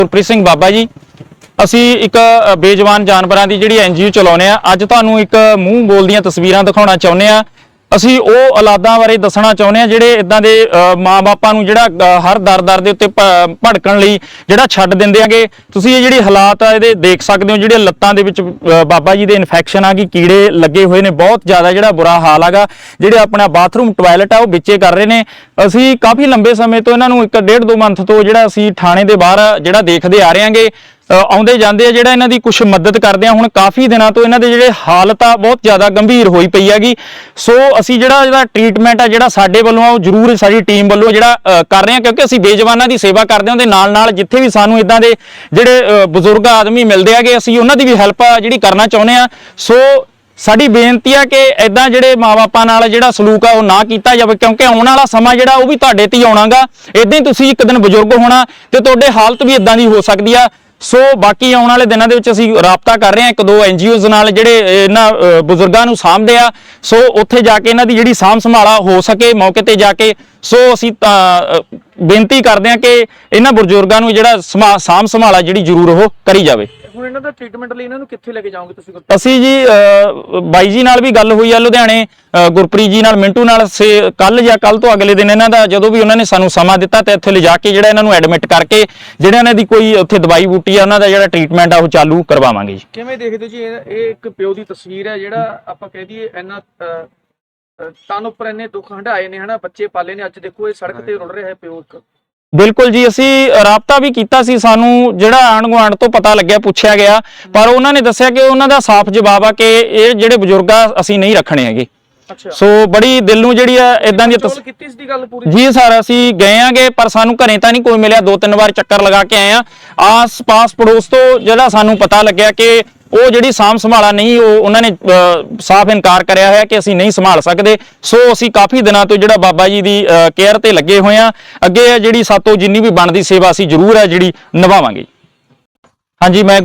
ਗੁਰਪ੍ਰੀਤ ਸਿੰਘ ਬਾਬਾ ਜੀ, ਅਸੀਂ ਇੱਕ ਬੇਜਵਾਨ ਜਾਨਵਰਾਂ ਦੀ ਜਿਹੜੀ ਐਨਜੀਓ ਚਲਾਉਂਦੇ ਆ ਅੱਜ ਤੁਹਾਨੂੰ ਇੱਕ ਮੂੰਹ ਬੋਲਦੀਆਂ ਤਸਵੀਰਾਂ ਦਿਖਾਉਣਾ ਚਾਹੁੰਦੇ ਆ ਅਸੀਂ ਉਹ ਔਲਾਦਾਂ ਬਾਰੇ ਦੱਸਣਾ ਚਾਹੁੰਦੇ ਆ ਜਿਹੜੇ ਇਦਾਂ ਦੇ ਅ, ਮਾਂ-ਬਾਪਾਂ ਨੂੰ ਜਿਹੜਾ ਹਰ ਦਰ-ਦਰ ਦੇ ਉੱਤੇ ਭ- ਭੜਕਣ ਲਈ ਜਿਹੜਾ ਛੱਡ ਦਿੰਦੇ ਆਗੇ ਤੁਸੀਂ ਇਹ ਜਿਹੜੀ ਹਾਲਾਤ ਆ ਇਹਦੇ ਦੇਖ ਸਕਦੇ ਹੋ ਜਿਹੜੇ ਲੱਤਾਂ ਦੇ ਵਿੱਚ ਬਾਬਾ ਜੀ ਦੇ ਇਨਫੈਕਸ਼ਨ ਆ ਗਈ ਕੀੜੇ ਲੱਗੇ ਹੋਏ ਨੇ ਬਹੁਤ ਜ਼ਿਆਦਾ ਜਿਹੜਾ ਬੁਰਾ ਹਾਲ ਆਗਾ ਜਿਹੜੇ ਆਪਣਾ ਬਾਥਰੂਮ ਟਾਇਲਟ ਆ ਉਹ ਵਿੱਚੇ ਕਰ ਰਹੇ ਨੇ। ਅਸੀਂ ਕਾਫੀ ਲੰਬੇ ਸਮੇਂ ਤੋਂ ਇਹਨਾਂ ਨੂੰ ਇੱਕ ਡੇਢ ਦੋ ਮੰਥ ਤੋਂ ਜਿਹੜਾ ਅਸੀਂ ਥਾਣੇ ਦੇ ਬਾਹਰ ਜਿਹੜਾ ਦੇਖਦੇ ਆ ਰਹੇ ਹਾਂਗੇ। ਆਉਂਦੇ ਜਾਂਦੇ ਆ ਜਿਹੜਾ ਇਹਨਾਂ ਦੀ ਕੁਝ ਮਦਦ ਕਰਦੇ ਆ। ਹੁਣ ਕਾਫੀ ਦਿਨਾਂ ਤੋਂ ਇਹਨਾਂ ਦੇ ਜਿਹੜੇ ਹਾਲਤ ਆ ਬਹੁਤ ਜ਼ਿਆਦਾ ਗੰਭੀਰ ਹੋਈ ਪਈ ਹੈਗੀ। ਸੋ ਅਸੀਂ ਜਿਹੜਾ ਇਹਦਾ ਟ੍ਰੀਟਮੈਂਟ ਆ, ਜਿਹੜਾ ਸਾਡੇ ਵੱਲੋਂ ਆ, ਉਹ ਜ਼ਰੂਰ ਸਾਡੀ ਟੀਮ ਵੱਲੋਂ ਜਿਹੜਾ ਕਰ ਰਹੇ ਆ, ਕਿਉਂਕਿ ਅਸੀਂ ਬੇਜਵਾਨਾਂ ਦੀ ਸੇਵਾ ਕਰਦੇ ਹਾਂ ਦੇ ਨਾਲ ਨਾਲ ਜਿੱਥੇ ਵੀ ਸਾਨੂੰ ਇਦਾਂ ਦੇ ਜਿਹੜੇ ਬਜ਼ੁਰਗ ਆਦਮੀ ਮਿਲਦੇ ਹੈਗੇ, ਅਸੀਂ ਉਹਨਾਂ ਦੀ ਵੀ ਹੈਲਪ ਜਿਹੜੀ ਕਰਨਾ ਚਾਹੁੰਦੇ ਆ। ਸੋ ਸਾਡੀ ਬੇਨਤੀ ਆ ਕਿ ਐਦਾਂ ਜਿਹੜੇ ਮਾਪਿਆਂ ਨਾਲ ਜਿਹੜਾ ਸਲੂਕ ਆ, ਉਹ ਨਾ ਕੀਤਾ ਜਾਵੇ, ਕਿਉਂਕਿ ਆਉਣ ਵਾਲਾ ਸਮਾਂ ਜਿਹੜਾ, ਉਹ ਵੀ ਤੁਹਾਡੇ ਤੇ ਹੀ ਆਉਣਾਗਾ। ਇਦਾਂ ਹੀ ਤੁਸੀਂ ਇੱਕ ਦਿਨ ਬਜ਼ੁਰਗ ਹੋਣਾ ਤੇ ਤੁਹਾਡੇ ਹਾਲਤ ਵੀ ਇਦਾਂ ਦੀ ਹੋ ਸਕਦੀ ਆ। ਸੋ ਬਾਕੀ ਆਉਣ ਵਾਲੇ ਦਿਨਾਂ ਦੇ ਵਿੱਚ ਅਸੀਂ ਰਾਬਤਾ ਕਰ ਰਹੇ ਹਾਂ ਇੱਕ ਦੋ ਐਨਜੀਓਜ਼ ਨਾਲ ਜਿਹੜੇ ਇਹਨਾਂ ਬਜ਼ੁਰਗਾਂ ਨੂੰ ਸਾਂਭਦੇ ਆ। ਸੋ ਉੱਥੇ ਜਾ ਕੇ ਇਹਨਾਂ ਦੀ ਜਿਹੜੀ ਸਾਂਭ ਸੰਭਾਲਾ ਹੋ ਸਕੇ ਮੌਕੇ ਤੇ ਜਾ ਕੇ। ਸੋ ਅਸੀਂ ਤਾਂ, ਬੇਨਤੀ ਕਰਦੇ ਹਾਂ ਕਿ ਇਹਨਾਂ ਬਜ਼ੁਰਗਾਂ ਨੂੰ ਜਿਹੜਾ ਸਮਾ- ਸਾਂਭ ਸੰਭਾਲਾ ਜਿਹੜੀ ਜ਼ਰੂਰ ਉਹ ਕਰੀ ਜਾਵੇ। ਹੁਣ ਇਹਨਾਂ ਦਾ ਟ੍ਰੀਟਮੈਂਟ ਲਈ ਇਹਨਾਂ ਨੂੰ ਕਿੱਥੇ ਲੈ ਕੇ ਜਾਓਗੇ ਤੁਸੀਂ ਅਸੀਂ ਜੀ ਅ, ਬਾਈ ਜੀ ਨਾਲ ਵੀ ਗੱਲ ਹੋਈ ਆ ਲੁਧਿਆਣੇ ਅ, ਗੁਰਪ੍ਰੀਤ ਜੀ ਨਾਲ ਮਿੰਟੂ ਨਾਲ ਕੱਲ ਜਾਂ ਕੱਲ ਤੋਂ ਅਗਲੇ ਦਿਨ ਇਹਨਾਂ ਦਾ ਜਦੋਂ ਵੀ ਉਹਨਾਂ ਨੇ ਸਾਨੂੰ ਸਮਾਂ ਦਿੱਤਾ ਤੇ ਇੱਥੇ ਲਿਜਾ ਕੇ ਜਿਹੜਾ ਇਹਨਾਂ ਨੂੰ ਐਡਮਿਟ ਕਰਕੇ ਜਿਹੜਾ ਇਹਨਾਂ ਦੀ ਕੋਈ ਉੱਥੇ ਦਵਾਈ ਬੂਟੀ ਆ ਉਹਨਾਂ ਦਾ ਜਿਹੜਾ ਟ੍ਰੀਟਮੈਂਟ ਆ ਉਹ ਚਾਲੂ ਕਰਵਾਵਾਂਗੇ ਜੀ। ਕਿਵੇਂ ਦੇਖਦੇ ਹੋ ਜੀ ਇਹ ਇਹ ਇੱਕ ਪਿਓ ਦੀ ਤਸਵੀਰ ਹੈ ਜਿਹੜਾ ਆਪਾਂ ਕਹਿ ਦਈਏ ਇੰਨਾ ਅਹ, ਤਨ ਉੱਪਰ ਇੰਨੇ ਦੁੱਖ ਹੰਢਾਏ ਨੇ ਹਨਾ ਬੱਚੇ ਪਾਲੇ ਨੇ ਅੱਜ ਦੇਖੋ ਇਹ ਸੜਕ ਤੇ ਰੁਲ ਰਿਹਾ ਹੈ ਪਿਓ ਇੱਕ। ਬਿਲਕੁਲ ਜੀ ਅਸੀਂ ਰਾਬਤਾ ਵੀ ਕੀਤਾ ਸੀ ਸਾਨੂੰ ਜਿਹੜਾ ਆਂਢ ਗੁਆਂਢ ਤੋਂ ਪਤਾ ਲੱਗਿਆ ਪੁੱਛਿਆ ਗਿਆ ਪਰ ਉਹਨਾਂ ਨੇ ਦੱਸਿਆ ਕਿ ਉਹਨਾਂ ਦਾ ਸਾਫ਼ ਜਵਾਬ ਆ ਕਿ ਇਹ ਜਿਹੜੇ ਬਜ਼ੁਰਗ ਆ ਅਸੀਂ ਨਹੀਂ ਰੱਖਣੇ ਹੈਗੇ। ਅੱਛਾ। ਸੋ ਬੜੀ ਦਿਲ ਨੂੰ ਜਿਹੜੀ ਆ ਇਦਾਂ ਦੀ ਤਸ ਕੀਤੀ ਸੀ ਦੀ ਗੱਲ ਪੂਰੀ? ਜੀ ਸਰ ਅਸੀਂ ਗਏ ਆਂਗੇ ਪਰ ਸਾਨੂੰ ਘਰੇ ਤਾਂ ਨਹੀਂ ਕੋਈ ਮਿਲਿਆ ਦੋ ਤਿੰਨ ਵਾਰ ਚੱਕਰ ਲਗਾ ਕੇ ਆਏ ਆ। ਆਸ-ਪਾਸ ਪੜੋਸ ਤੋਂ ਜਿਹੜਾ ਸਾਨੂੰ ਪਤਾ ਲੱਗਿਆ ਕਿ ਉਹ ਜਿਹੜੀ ਸਾਂਭ ਸੰਭਾਲਾ ਨਹੀਂ ਉਹ ਉਹਨਾਂ ਨੇ ਅ, ਸਾਫ਼ ਇਨਕਾਰ ਕਰਿਆ ਹੈ ਕਿ ਅਸੀਂ ਨਹੀਂ ਸੰਭਾਲ ਸਕਦੇ। ਸੋ ਅਸੀਂ ਕਾਫੀ ਦਿਨਾਂ ਤੋਂ ਜਿਹੜਾ ਬਾਬਾ ਜੀ ਦੀ ਕੇਅਰ ਤੇ ਲੱਗੇ ਹੋਏ ਆ ਅੱਗੇ ਜਿਹੜੀ ਸਾਤੋਂ ਜਿੰਨੀ ਵੀ ਬਣਦੀ ਸੇਵਾ ਅਸੀਂ ਜ਼ਰੂਰ ਹੈ ਜਿਹੜੀ ਨਿਭਾਵਾਂਗੇ। ਹਾਂਜੀ ਮੈਂ